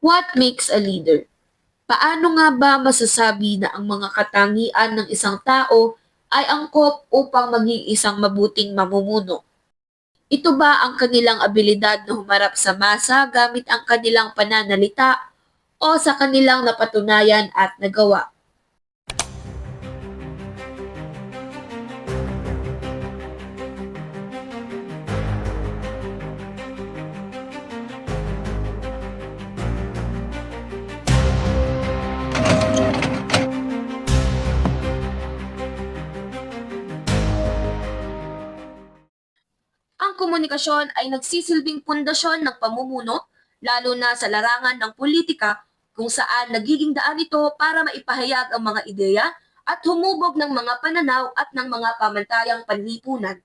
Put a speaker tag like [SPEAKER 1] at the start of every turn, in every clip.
[SPEAKER 1] What makes a leader? Paano nga ba masasabi na ang mga katangian ng isang tao ay angkop upang maging isang mabuting mamumuno? Ito ba ang kanilang abilidad na humarap sa masa gamit ang kanilang pananalita o sa kanilang napatunayan at nagawa? Komunikasyon ay nagsisilbing pundasyon ng pamumuno, lalo na sa larangan ng politika kung saan nagiging daan ito para maipahayag ang mga ideya at humubog ng mga pananaw at ng mga pamantayang panlipunan.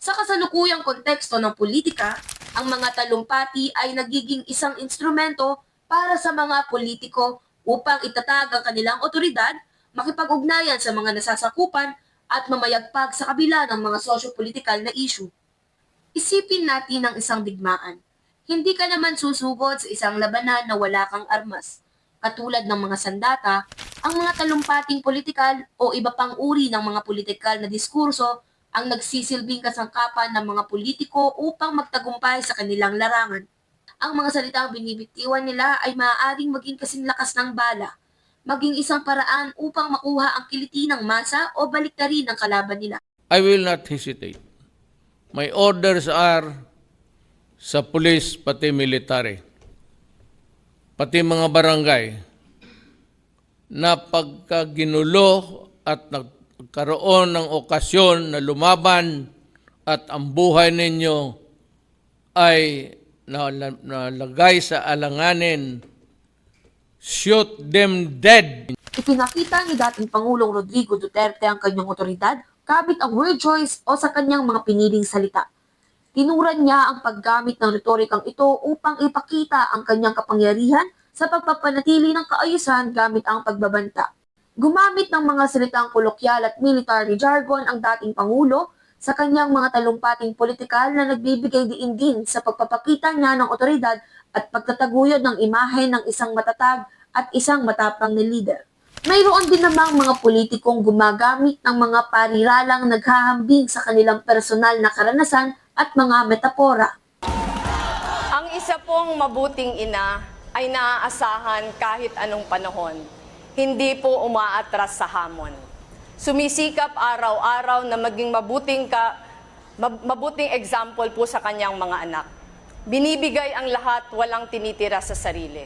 [SPEAKER 1] Sa kasalukuyang konteksto ng politika, ang mga talumpati ay nagiging isang instrumento para sa mga politiko upang itatag ang kanilang otoridad, makipag-ugnayan sa mga nasasakupan at mamayagpag sa kabila ng mga sosyo-politikal na issue. Isipin natin ang isang digmaan. Hindi ka naman susugod sa isang labanan na wala kang armas. Katulad ng mga sandata, ang mga talumpating politikal o iba pang uri ng mga politikal na diskurso ang nagsisilbing kasangkapan ng mga politiko upang magtagumpay sa kanilang larangan. Ang mga salitang binibitiwan nila ay maaaring maging kasing lakas ng bala, maging isang paraan upang makuha ang kiliti ng masa o baliktarin ng kalaban nila.
[SPEAKER 2] I will not hesitate. My orders are sa pulis pati military, pati mga barangay, na pagka ginulo at nagkaroon ng okasyon na lumaban at ang buhay ninyo ay nal- nalagay sa alanganin, shoot them dead.
[SPEAKER 1] Ipinakita ni dating Pangulong Rodrigo Duterte ang kanyang otoridad kabit ang word choice o sa kanyang mga piniling salita. Tinuran niya ang paggamit ng retorikang ito upang ipakita ang kanyang kapangyarihan sa pagpapanatili ng kaayusan gamit ang pagbabanta. Gumamit ng mga salitang kolokyal at military jargon ang dating Pangulo sa kanyang mga talumpating politikal na nagbibigay diin din sa pagpapakita niya ng otoridad at pagtataguyod ng imahe ng isang matatag at isang matapang na leader. Mayroon din namang mga politikong gumagamit ng mga pariralang naghahambing sa kanilang personal na karanasan at mga metapora.
[SPEAKER 3] Ang isa pong mabuting ina ay naaasahan kahit anong panahon. Hindi po umaatras sa hamon. Sumisikap araw-araw na maging mabuting ka mab- mabuting example po sa kanyang mga anak. Binibigay ang lahat, walang tinitira sa sarili.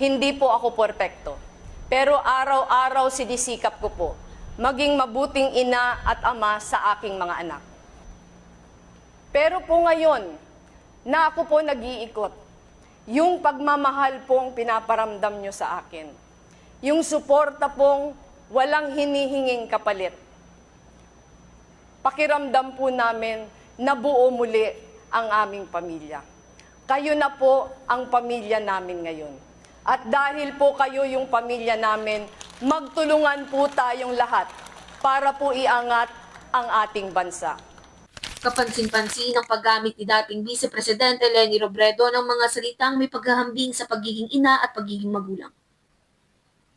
[SPEAKER 3] Hindi po ako perpekto. Pero araw-araw sinisikap ko po maging mabuting ina at ama sa aking mga anak. Pero po ngayon, na ako po nag-iikot, yung pagmamahal pong pinaparamdam nyo sa akin, yung suporta pong walang hinihinging kapalit, pakiramdam po namin na buo muli ang aming pamilya. Kayo na po ang pamilya namin ngayon. At dahil po kayo yung pamilya namin, magtulungan po tayong lahat para po iangat ang ating bansa.
[SPEAKER 1] Kapansin-pansin ang paggamit ni dating Vice Presidente Leni Robredo ng mga salitang may paghahambing sa pagiging ina at pagiging magulang.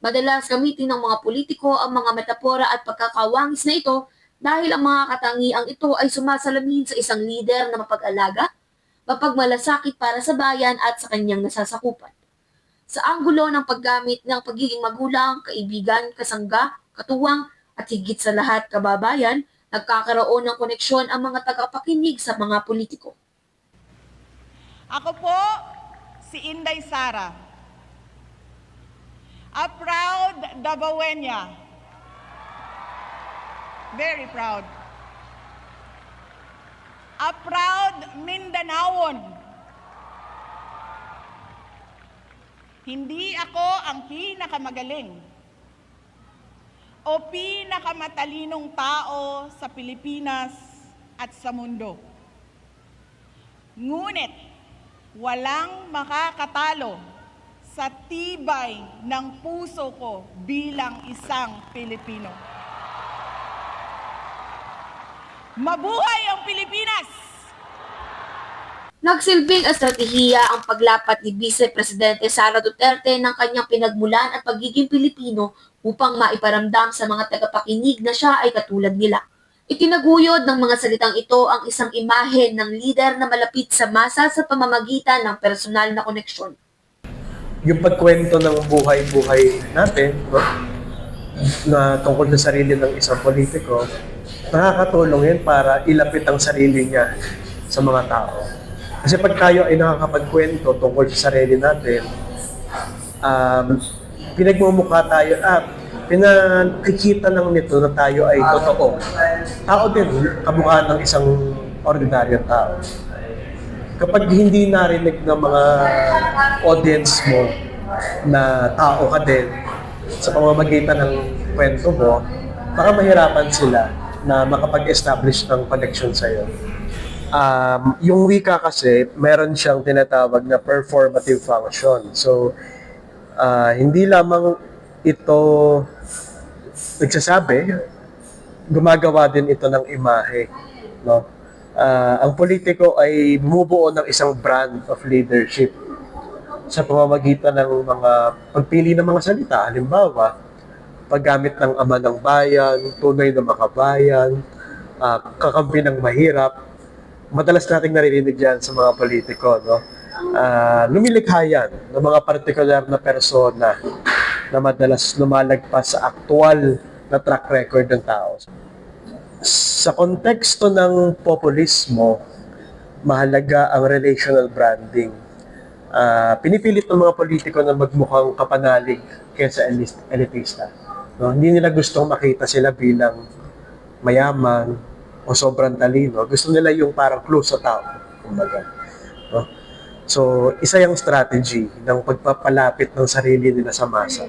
[SPEAKER 1] Madalas gamitin ng mga politiko ang mga metapora at pagkakawangis na ito dahil ang mga katangiang ito ay sumasalamin sa isang lider na mapag-alaga, mapagmalasakit para sa bayan at sa kanyang nasasakupan. Sa anggulo ng paggamit ng pagiging magulang, kaibigan, kasangga, katuwang, at higit sa lahat kababayan, nagkakaroon ng koneksyon ang mga tagapakinig sa mga politiko.
[SPEAKER 4] Ako po, si Inday Sara. A proud Davaoeña. Very proud. A proud Mindanaon. Hindi ako ang pinakamagaling o pinakamatalinong tao sa Pilipinas at sa mundo. Ngunit walang makakatalo sa tibay ng puso ko bilang isang Pilipino. Mabuhay ang Pilipinas!
[SPEAKER 1] Nagsilbing estratehiya ang paglapat ni Vice Presidente Sara Duterte ng kanyang pinagmulan at pagiging Pilipino upang maiparamdam sa mga tagapakinig na siya ay katulad nila. Itinaguyod ng mga salitang ito ang isang imahe ng lider na malapit sa masa sa pamamagitan ng personal na koneksyon.
[SPEAKER 5] yung pagkwento ng buhay-buhay natin, no? na tungkol sa sarili ng isang politiko, nakakatulong yun para ilapit ang sarili niya sa mga tao. Kasi pag tayo ay nakakapagkwento tungkol sa sarili natin, um, pinagmumukha tayo, ah, pinakikita lang nito na tayo ay totoo. Tao din, kamukha ng isang ordinaryong tao kapag hindi narinig ng mga audience mo na tao ka din sa pamamagitan ng kwento mo, baka mahirapan sila na makapag-establish ng connection sa'yo. Um, yung wika kasi, meron siyang tinatawag na performative function. So, ah, hindi lamang ito nagsasabi, gumagawa din ito ng imahe. No? Ah, ang politiko ay bumubuo ng isang brand of leadership sa pamamagitan ng mga pagpili ng mga salita. Halimbawa, paggamit ng ama ng bayan, tunay na makabayan, ah, kakampi ng mahirap. Madalas nating naririnig yan sa mga politiko. No? Ah, lumilikha yan ng mga partikular na persona na madalas lumalagpas sa aktual na track record ng tao sa konteksto ng populismo, mahalaga ang relational branding. Ah, pinipilit ng mga politiko na magmukhang kapanalig kaysa elitista. No? Hindi nila gustong makita sila bilang mayaman o sobrang talino. Gusto nila yung parang close sa tao. Kumbaga. No? So, isa yung strategy ng pagpapalapit ng sarili nila sa masa.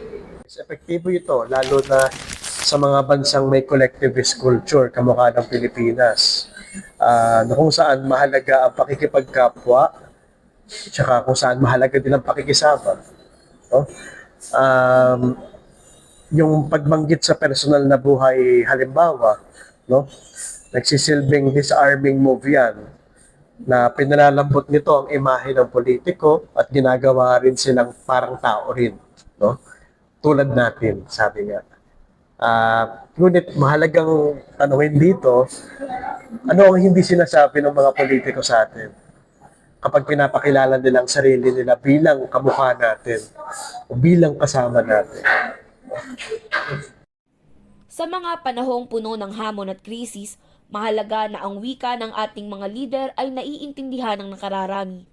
[SPEAKER 5] Epektibo ito, lalo na sa mga bansang may collectivist culture, kamukha ng Pilipinas, Ah, na kung saan mahalaga ang pakikipagkapwa, tsaka kung saan mahalaga din ang pakikisama. No? Um, yung pagbanggit sa personal na buhay, halimbawa, no? Nagsisilbing disarming move yan, na pinalalambot nito ang imahe ng politiko at ginagawa rin silang parang tao rin. No? Tulad natin, sabi nga. Ah, ngunit mahalagang tanungin dito, ano ang hindi sinasabi ng mga politiko sa atin kapag pinapakilala nila ang sarili nila bilang kamukha natin o bilang kasama natin.
[SPEAKER 1] Sa mga panahong puno ng hamon at krisis, mahalaga na ang wika ng ating mga lider ay naiintindihan ng nakararami.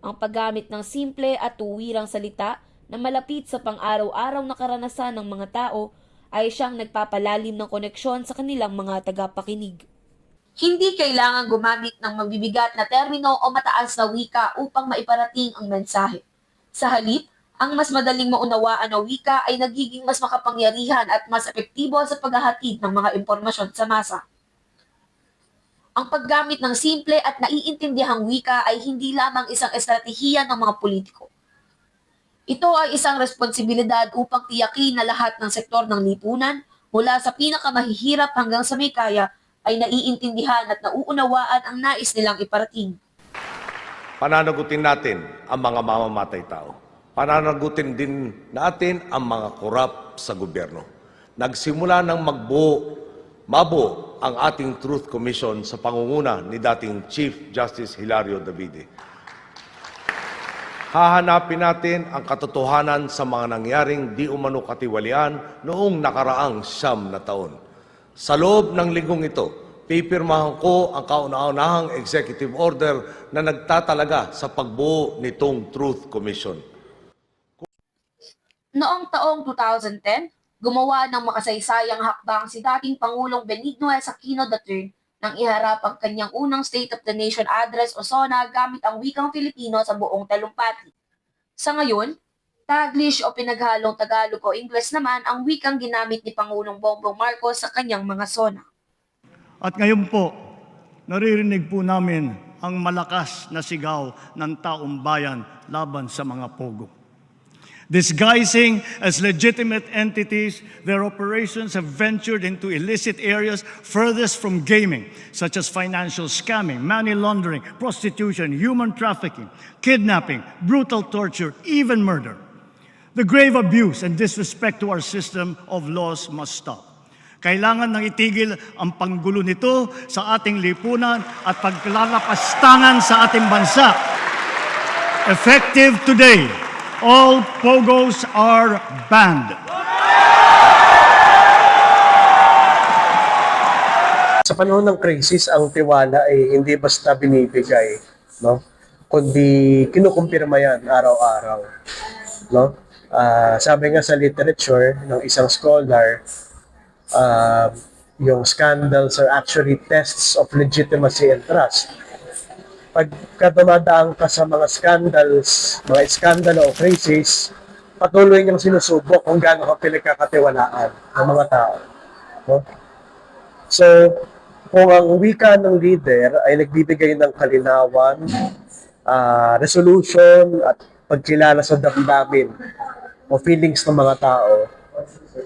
[SPEAKER 1] Ang paggamit ng simple at tuwirang salita na malapit sa pang-araw-araw na karanasan ng mga tao ay siyang nagpapalalim ng koneksyon sa kanilang mga tagapakinig. Hindi kailangan gumamit ng mabibigat na termino o mataas na wika upang maiparating ang mensahe. Sa halip, ang mas madaling maunawaan na wika ay nagiging mas makapangyarihan at mas epektibo sa paghahatid ng mga impormasyon sa masa. Ang paggamit ng simple at naiintindihang wika ay hindi lamang isang estratehiya ng mga politiko. Ito ay isang responsibilidad upang tiyakin na lahat ng sektor ng lipunan, mula sa pinakamahihirap hanggang sa may kaya, ay naiintindihan at nauunawaan ang nais nilang iparating.
[SPEAKER 6] Pananagutin natin ang mga mamamatay tao. Pananagutin din natin ang mga korap sa gobyerno. Nagsimula ng magbuo, mabuo ang ating Truth Commission sa pangunguna ni dating Chief Justice Hilario Davide. Hahanapin natin ang katotohanan sa mga nangyaring di umano katiwalian noong nakaraang siyam na taon. Sa loob ng linggong ito, pipirmahan ko ang kauna-unahang executive order na nagtatalaga sa pagbuo nitong Truth Commission.
[SPEAKER 1] Noong taong 2010, gumawa ng makasaysayang hakbang si dating Pangulong Benigno S. Aquino III nang iharap ang kanyang unang State of the Nation Address o SONA gamit ang wikang Filipino sa buong talumpati. Sa ngayon, Taglish o pinaghalong Tagalog o Ingles naman ang wikang ginamit ni Pangulong Bongbong Marcos sa kanyang mga SONA.
[SPEAKER 7] At ngayon po, naririnig po namin ang malakas na sigaw ng taong bayan laban sa mga pogo. Disguising as legitimate entities, their operations have ventured into illicit areas furthest from gaming, such as financial scamming, money laundering, prostitution, human trafficking, kidnapping, brutal torture, even murder. The grave abuse and disrespect to our system of laws must stop. Kailangan nang itigil ang panggulo nito sa ating lipunan at paglalakastangan sa ating bansa. Effective today, all pogos are banned.
[SPEAKER 5] Sa panahon ng crisis, ang tiwala ay hindi basta binibigay, no? Kundi kinukumpirma yan araw-araw, no? Ah, sabi nga sa literature ng isang scholar, ah, yung scandals are actually tests of legitimacy and trust. Pagka dumadaan ka sa mga scandals, mga iskandalo o crisis, patuloy niyang sinusubok kung gaano ka pinagkakatiwalaan ng mga tao. So, kung ang wika ng leader ay nagbibigay ng kalinawan, ah, resolution at pagkilala sa damdamin o feelings ng mga tao,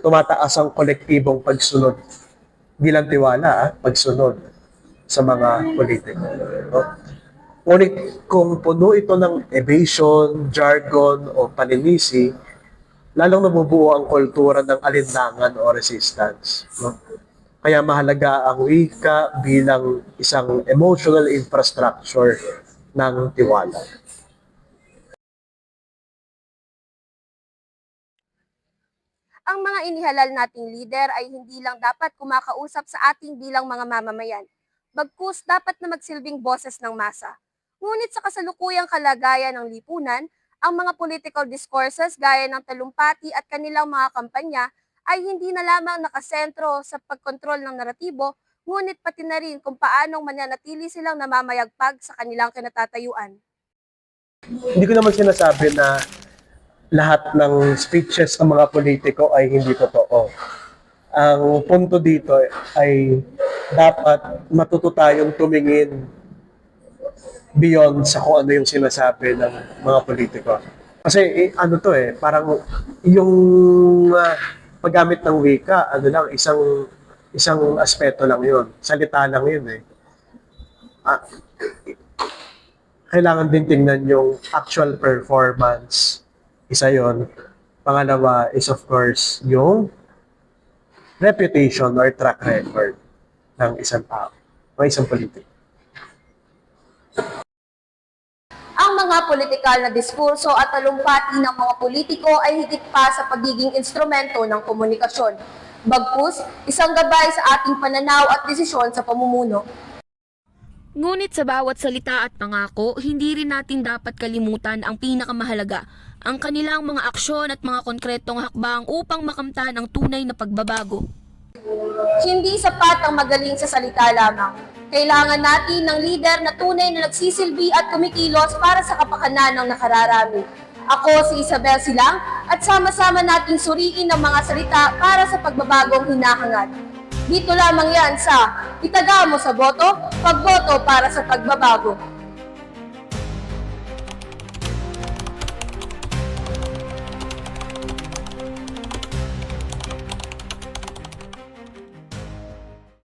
[SPEAKER 5] tumataas ang kolektibong pagsunod bilang tiwala, ah, pagsunod sa mga politiko. No? Ngunit kung puno ito ng evasion, jargon o paninisi, lalong nabubuo ang kultura ng alinlangan o resistance. No? Kaya mahalaga ang wika bilang isang emotional infrastructure ng tiwala.
[SPEAKER 8] ang mga inihalal nating leader ay hindi lang dapat kumakausap sa ating bilang mga mamamayan. Bagkus dapat na magsilbing boses ng masa. Ngunit sa kasalukuyang kalagayan ng lipunan, ang mga political discourses gaya ng talumpati at kanilang mga kampanya ay hindi na lamang nakasentro sa pagkontrol ng naratibo, ngunit pati na rin kung paanong mananatili silang namamayagpag sa kanilang kinatatayuan.
[SPEAKER 5] Hindi ko naman sinasabi na lahat ng speeches ng mga politiko ay hindi totoo. Ang punto dito ay dapat matuto tayong tumingin beyond sa kung ano yung sinasabi ng mga politiko. Kasi eh, ano to eh, parang yung ah, paggamit ng wika, ano lang, isang isang aspeto lang yun. Salita lang yun eh. Ah, kailangan din tingnan yung actual performance. Isa yon. Pangalawa is of course yung reputation or track record ng isang tao, ng isang politiko.
[SPEAKER 8] Ang mga politikal na diskurso at talumpati ng mga politiko ay higit pa sa pagiging instrumento ng komunikasyon. Bagkus, isang gabay sa ating pananaw at desisyon sa pamumuno.
[SPEAKER 1] Ngunit sa bawat salita at pangako, hindi rin natin dapat kalimutan ang pinakamahalaga, ang kanilang mga aksyon at mga konkretong hakbang upang makamtan ang tunay na pagbabago.
[SPEAKER 8] Hindi sapat ang magaling sa salita lamang. Kailangan natin ng lider na tunay na nagsisilbi at kumikilos para sa kapakanan ng nakararami. Ako si Isabel Silang at sama-sama nating suriin ang mga salita para sa pagbabagong hinahangad. Dito lamang yan sa Itaga mo sa boto, pagboto para sa pagbabago.